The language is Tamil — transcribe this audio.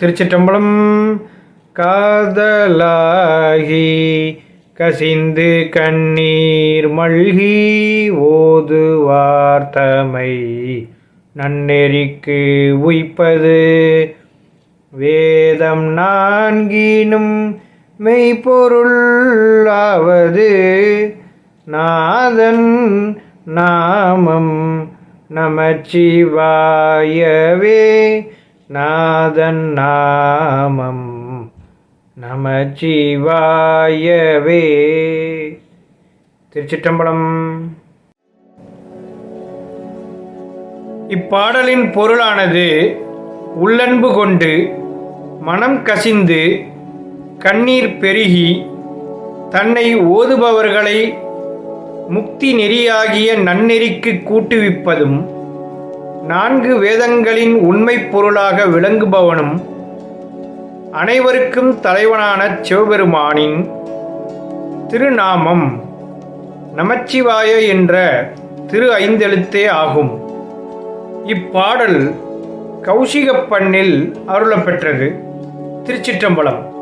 திருச்சிற்றம்பலம் காதலாகி கசிந்து கண்ணீர் மல்கி ஓதுவார்த்தமை நன்னெறிக்கு உய்ப்பது வேதம் நான்கினும் மெய்ப்பொருள் ஆவது. நாதன் நாமம் நமச்சிவாயவே. நாதன் நாமம் நமச்சிவாயவே. திருச்சிற்றம்பலம். இப்பாடலின் பொருளானது உள்ளன்பு கொண்டு மனம் கசிந்து கண்ணீர் பெருகி தன்னை ஓதுபவர்களை முக்தி நெறியாகிய நன்னெறிக்கு கூட்டுவிப்பதும் நான்கு வேதங்களின் உண்மைப் பொருளாக விளங்குபவனும் அனைவருக்கும் தலைவனான சிவபெருமானின் திருநாமம் நமச்சிவாய என்ற திரு ஐந்தெழுத்தே ஆகும். இப்பாடல் கௌசிகப்பண்ணில் அருளப்பெற்றது. திருச்சிற்றம்பலம்.